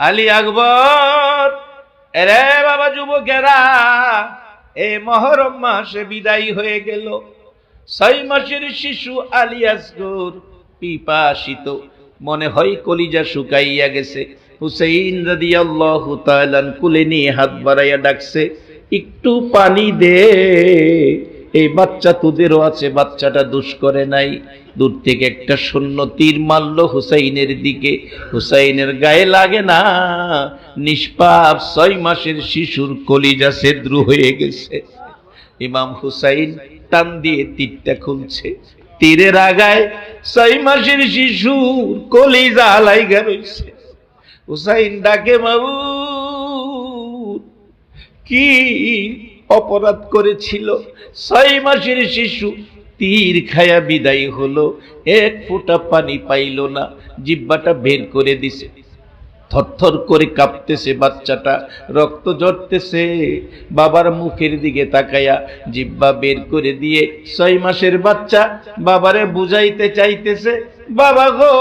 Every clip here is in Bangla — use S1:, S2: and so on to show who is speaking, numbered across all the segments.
S1: আলী আকবর, এরে বাবা যুবকেরা, এ মহরম মাসে বিদায়ী হয়ে গেল। ছয় মাসের শিশু আলী আসগর পিপাসিত, মনে হয় কলিজা শুকাইয়া গেছে। হুসেইন রাদিয়াল্লাহু তাআলা কুলে নিয়ে হাত বাড়াইয়া ডাকছে, একটু পানি দে। এই বাচ্চা তোদেরও আছে, বাচ্চাটা দুষ করে নাই। দূর থেকে একটা শূন্য তীর মারল হুসাইনের দিকে। হুসাইনের গায়ে লাগে না। নিষ্পাপ ছয় মাসের শিশুর কলিজা সেদ্রু হয়ে গেছে। ইমাম হুসাইন টান দিয়ে তীরটা খুলছে। তীরের আগায় ছয় মাসের শিশুর কলিজা আলাইগা রয়েছে হুসাইন ডাকে, বাবু, কি অপরাধ করেছিল। ছয় মাসের শিশু, তীর খায়া বিদায় হলো। এক ফোঁটা পানি পাইল না, জিব্বাটা বের করে দিছে। থরথর করে কাঁপতেছে বাচ্চাটা, রক্ত জড়তেছে বাবার মুখের দিকে তাকায়া জিব্বা বের করে দিয়ে ছয় মাসের বাচ্চা বাবারে বুঝাইতে চাইতেছে, বাবা গো,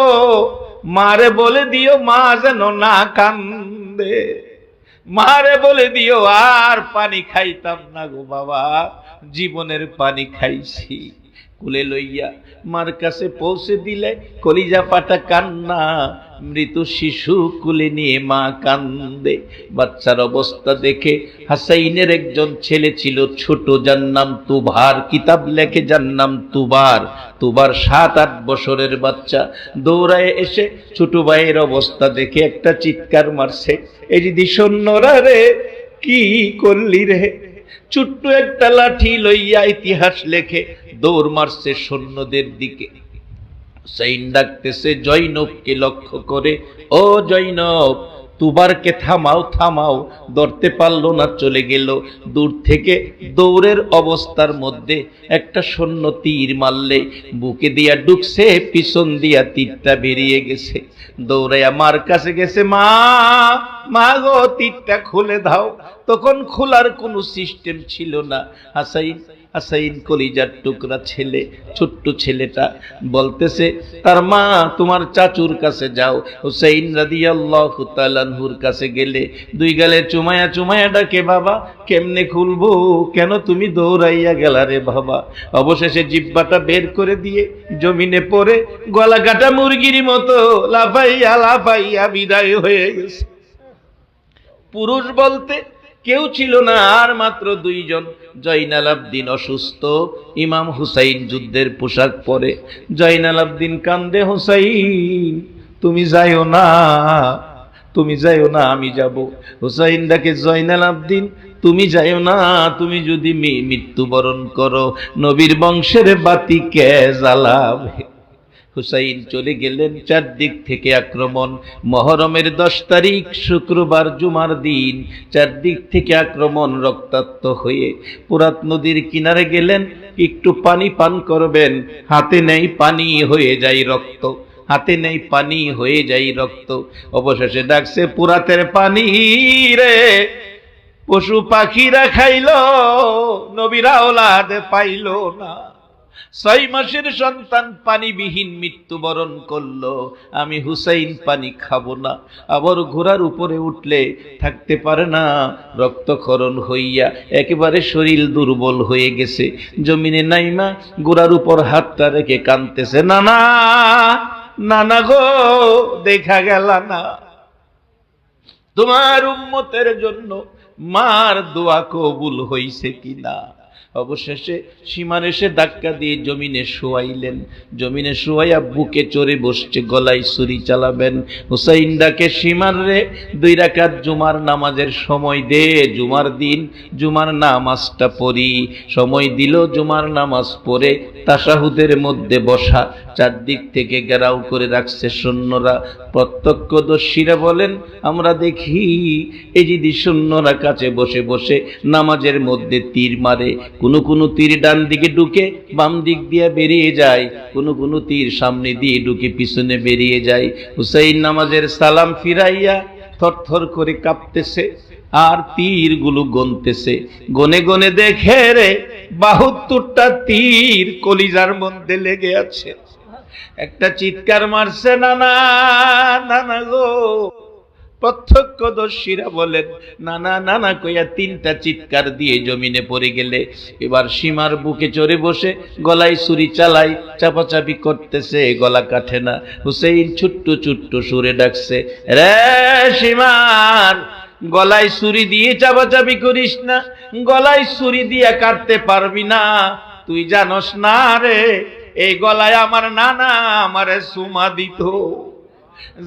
S1: মারে বলে দিও মা যেন না কান্দে। মারে বলে দিও, আর পানি খাইতাম না গো বাবা। জীবনের পানি খাইছি। কুলে লইয়া মার কাছে পৌঁছে দিলে কলিজা পাটা কান্না মৃত শিশু কুলে নিয়ে মা কান্দে। বাচ্চার অবস্থা দেখে হাসাইনের একজন ছেলে ছিল ছোট, যার নাম তুভার। কিতাব লেখে যার নাম তুবার। তুবার সাত, আট বছরের বাচ্চা। দৌড়ায় এসে ছোট ভাইয়ের অবস্থা দেখে একটা চিৎকার মারছে। এই যদি সৈন্যরা রে, কি করলি রে? ছোট্ট একটা লাঠি লইয়া ইতিহাস লেখে দৌড় মারছে সৈন্যদের দিকে। সেইন ডাকতেছে জৈনবকে লক্ষ্য করে, ও জৈনব তুবারকে থামাও থামাও, ধরতে পারল না, চলে গেল। দূর থেকে দৌড়ের অবস্থার মধ্যে একটা সৈন্য তীর মারলে, বুকে দিয়া ডুকছে পিছন দিয়া তীরটা বেরিয়ে গেছে। দৌড়াইয়া মার কাছে গেছে, মা মা গো, তীরটা খুলে দাও। তখন খোলার কোনো সিস্টেম ছিল না। হাসাইন হাসাইন কলিজার টুকরা ছেলে, ছোট্ট ছেলেটা বলতেছে, তার মা, তোমার চাচুর কাছে যাও। হুসাইন রাদিয়াল্লাহু কাছে গেলে, দুই গালে চুমায়া চুমায়া ডাকে, বাবা, কেমনে খুলবো? কেন তুমি দৌড়াইয়া গেলা রে বাবা? অবশেষে জিব্বাটা বের করে দিয়ে জমিনে পড়ে গলা কাটা মুরগির মতো লাফাইয়া লাফাইয়া বিদায় হয়ে গেছে। পুরুষ বলতে কেউ ছিল না, আর মাত্র দুইজন। জয়নাল আবদিন অসুস্থ। ইমাম হুসাইন যুদ্ধের পোশাক পরে। জয়নাল আবদিন কান্দে, হুসাইন, তুমি যাইও না, তুমি যাইও না, আমি যাব। হুসাইন ডাকে জয়নাল আবদিন তুমি যাইও না, তুমি যদি মৃত্যুবরণ করো, নবীর বংশের বাতি কে জ্বালাবে। হুসাইন চলে গেলেন চারদিক থেকে আক্রমণ। মহরমের দশ তারিখ, শুক্রবার, জুমার দিন। চারদিক থেকে আক্রমণ রক্তাক্ত হয়ে পুরাত নদীর কিনারে গেলেন। একটু পানি পান করবেন। হাতে নেই পানি, হয়ে যায় রক্ত। হাতে নেই পানি, হয়ে যায় রক্ত। অবশেষে ডাকছে, পুরাতের পানি রে, পশু পাখিরা খাইলো, নবীরা ওলাদ পাইলো না। ছয় মাসের সন্তান পানিবিহীন মৃত্যুবরণ করল। আমি হুসাইন পানি খাব না। আবার ঘোড়ার উপরে উঠলে থাকতে পারে না। রক্তক্ষরণ হইয়া একেবারে শরীর দুর্বল হয়ে গেছে। জমিনে নাইমা গোড়ার উপর হাতটা রেখে কানতেছে না না না না গো, দেখা গেল না। তোমার উম্মতের জন্য মার দোয়া কবুল হইছে কিনা? অবশেষে সীমার এসে ধাক্কা দিয়ে জমিনে শোয়াইলেন। জমিনে শোয়াইয়া বুকে চড়ে বসছে, গলায় ছুরি চালাবেন। হুসাইন ডাকে, সীমার রে, দুই রাকাত জুমার নামাজের সময় দে, জুমার দিন, জুমার নামাজটা পড়ি। সময় দিল, জুমার নামাজ পড়ে তাসাহুদের মধ্যে বসা, চারদিক থেকে ঘেরাও করে রাখছে সৈন্যরা। প্রত্যক্ষদর্শীরা বলেন, আমরা দেখি, এই যদি সৈন্যরা কাছে বসে বসে নামাজের মধ্যে তীর মারে কোনো কোনো তীর ডান দিকে ঢুকে বাম দিক দিয়ে বেরিয়ে যায়, কোনো কোনো তীর সামনে দিয়ে ঢুকে পিছনে বেরিয়ে যায়। হুসাইন নামাজের সালাম ফিরাইয়া থরথর করে কাঁপতেছে, আর তীরগুলো গনতেছে গনে গনে দেখে রে, বাহাত্তরটা তীর কলিজার মধ্যে লেগে আছে। একটা চিৎকার মারছে না না না না গো। প্রত্যক্ষদর্শীরা বলেন নানা না না না কইয়া তিনটা চিৎকার দিয়ে জমিনে পড়ে গেলে এবার সীমার বুকে চড়ে বসে গলায় ছুরি চালাই চাপাচাপি করতেছে, গলা কাটে না। হুসেইন ছোট্ট ছোট্ট সুরে ডাকছে, রে সীমার, গলায় ছুরি দিয়ে চাপাচাপি করিস না, গলায় ছুরি দিয়ে কাটতে পারবি না। তুই জানস না রে, এই গলায় আমার নানা আমারে সুমা দিত।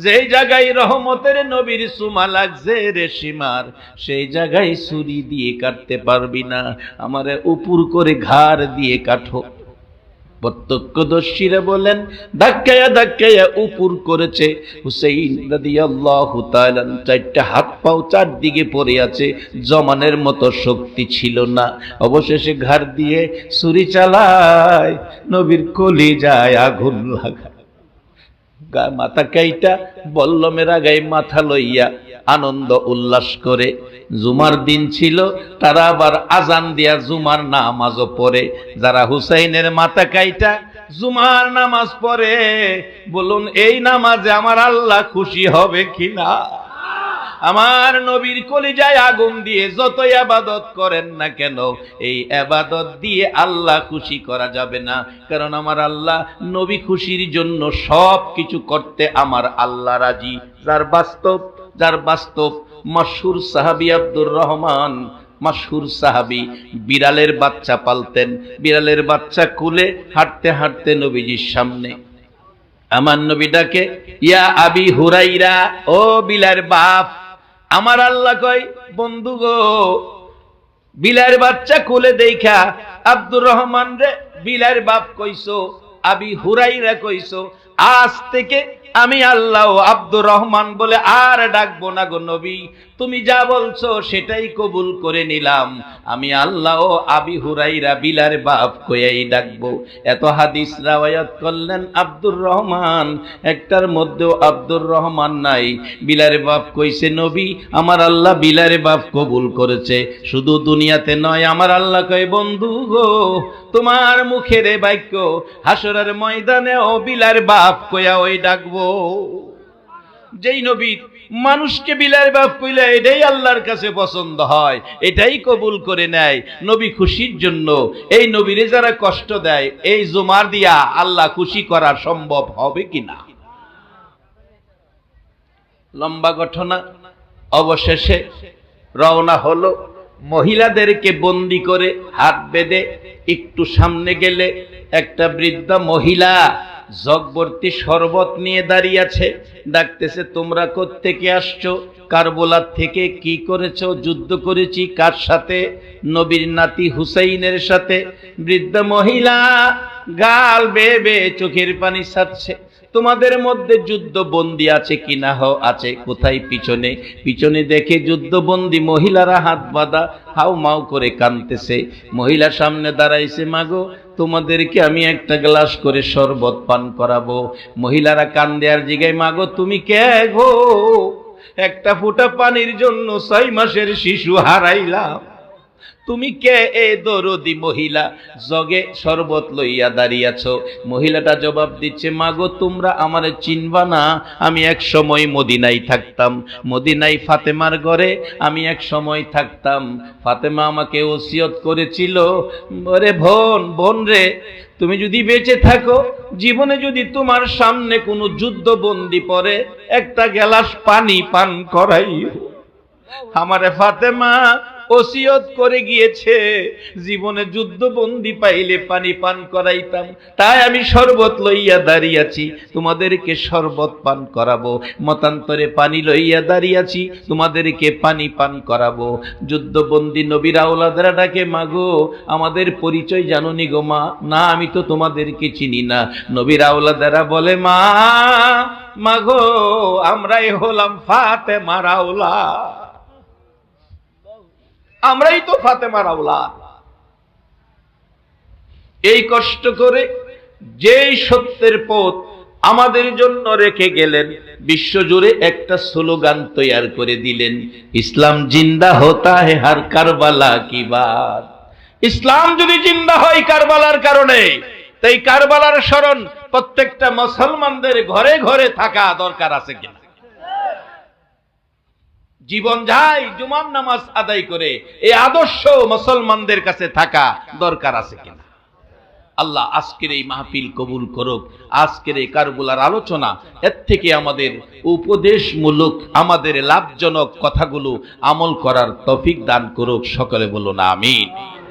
S1: যেই জায়গায় রহমতের নবীর সুমা লাগছে রে সীমার, সেই জায়গায় ছুরি দিয়ে কাটতে পারবি না। আমারে উপুর করে ঘাড় দিয়ে কাঠো প্রত্যক্ষদর্শীরা বলেন, ধাক্কায়া ধাক্কায়া উপুর করেছে। হুসেইন রাদিয়াল্লাহু তাআলা চারটা হাত পাও চারদিকে পড়ে আছে, জমানের মতো শক্তি ছিল না। অবশেষে ঘাড় দিয়ে ছুরি চালায়, নবীর কলি যায় আগুন লাগা। গা- মাথা কাইটা, বল্লমেরা গায়ে মাথা লইয়া আনন্দ উল্লাস করে। জুমার দিন ছিল, তারা আবার আজান দিয়া জুমার নামাজও পড়ে। যারা হুসাইনের মাথা কাইটা, জুমার নামাজ পড়ে। বলুন, এই নামাজে আমার আল্লাহ খুশি হবে কিনা? আমার নবীর কলিজায় আগুন দিয়ে যতই আবাদত করেন না কেন, এই আবাদত দিয়ে আল্লাহ খুশি করা যাবে না। কারণ আমার আল্লাহ নবী খুশির জন্য সব কিছু করতে আমার আল্লাহ রাজি। যার বাস্তব যার বাস্তব, মশহুর সাহাবি আব্দুর রহমান, মশহুর সাহাবি বিড়ালের বাচ্চা পালতেন। বিড়ালের বাচ্চা কুলে হাঁটতে হাঁটতে নবীজির সামনে। আমার নবী ডাকে, ইয়া আবি হুরাইরা, ও বিলার বাপ আমার আল্লাহ কয়, বন্ধু গো, বিলার বাচ্চা কোলে দেখা, আব্দুর রহমান রে, বিলার বাপ কইছো আবি হুরাইরা কইছো আজ থেকে আমি আল্লাহ আব্দুর রহমান বলে আর ডাকবো না গো নবী। তুমি যা বলছো সেটাই কবুল করে নিলাম। আমি আল্লাহ আবি হুরাইরা বিলার বাপ কয়াই ডাকবো। এত হাদিস রাওয়ায়াত করলেন আব্দুর রহমান। একটার মধ্যেও আব্দুর রহমান নাই। বিলারে বাপ কইছে, নবী, আমার আল্লাহ বিলারে বাপ কবুল করেছে। শুধু দুনিয়াতে নয়, আমার আল্লাহ কয়, বন্ধু গো, তোমার মুখের বাক্য হাসরের ময়দানে ও বিলার বাপ কয়া ওই ডাকবো। যেই নবী মানুষকে বিলার বাপ কইলে, এটাই আল্লাহর কাছে পছন্দ হয়। এটাই কবুল করে নেয়। নবী খুশির জন্য এই নবীরে যারা কষ্ট দেয়, এই জুমার দিয়া আল্লাহ খুশি করা সম্ভব হবে কিনা? লম্বা ঘটনা, অবশেষে রওনা হলো। মহিলাদেরকে বন্দি করে হাত বেঁধে একটু সামনে গেলে একটা বৃদ্ধা মহিলা জগবর্তী শরবত নিয়ে দাঁড়িয়ে আছে। ডাকতেছে, তোমরা কোত্থেকে আসছো? কারবোলার থেকে কি করেছ? যুদ্ধ করেছি কার সাথে? নবীর নাতি হুসাইনের সাথে। বৃদ্ধ মহিলা গাল বেয়ে বেয়ে চোখের পানি ছাড়ছে। তোমাদের মধ্যে যুদ্ধবন্দী আছে কি না আছে, কোথায় পিছনে? পিছনে দেখে যুদ্ধবন্দী মহিলারা হাত বাঁধা, হাউ মাউ করে কানতেছে মহিলা সামনে দাঁড়াইছে, মাগো, তোমাদেরকে আমি একটা গ্লাস করে শরবত পান করাবো। মহিলারা কান্দে আর জিগায়, মাগো, তুমি কে গো? একটা ফোঁটা পানির জন্য ছয় মাসের শিশু হারাইলাম। তুমি কে এ দরদি মহিলা? জগে শরবত লইয়া দাঁড়িয়েছ। মহিলাটা জবাব দিচ্ছে, মাগো, তোমরা আমারে চিনবা না, আমি এক সময় মদিনায় থাকতাম। মদিনাই ফাতেমার ঘরে আমি এক সময় থাকতাম। ফাতেমা আমাকে ওসিয়ত করেছিল, ওরে বোন বোন রে, তুমি যদি বেঁচে থাকো, জীবনে যদি তোমার সামনে কোনো যুদ্ধবন্দি পড়ে একটা গ্লাস পানি পান করাই আমারে ফাতেমা ওসিয়ত করে গিয়েছে। জীবনে যুদ্ধবন্দি পাইলে পানি পান করাইতাম। তাই আমি শরবত লইয়া দাঁড়িয়েছি। তোমাদেরকে শরবত পান করাবো। মতান্তরে পানি লইয়া দাঁড়িয়েছি। তোমাদেরকে পানি পান করাবো। যুদ্ধবন্দি নবীর আওলাদারা ডাকে, মাগো, আমাদের পরিচয় জানুনি গো মা। না, আমি তো তোমাদেরকে চিনি না। নবীর আওলাদারা বলে, মা, মাগো, আমরাই হলাম ফাতে মারাওলা আমরাই তো ফাতেমার আওলাদ এই কষ্ট করে যেই সত্যের পথ আমাদের জন্য রেখে গেলেন, বিশ্বজুড়ে একটা স্লোগান তৈয়ার করে দিলেন, ইসলাম জিন্দা হতা হে হার কারবালা কি বাত। ইসলাম যদি জিন্দা হয় কারবালার কারণে, তাই কারবালার স্মরণ প্রত্যেকটা মুসলমানদের ঘরে ঘরে থাকা দরকার আছে কিনা। জীবন যায় জুমার নামাজ আদায় করে এই আদর্শ মুসলমানদের কাছে থাকা দরকার আছে কিনা? আল্লাহ আজকের এই মাহফিল কবুল করুক, আজকের এই কারগুলার আলোচনা, এর থেকে আমাদের উপদেশমূলক, আমাদের লাভজনক কথাগুলো আমল করার তফিক দান করুক, সকলে বলুন আমিন।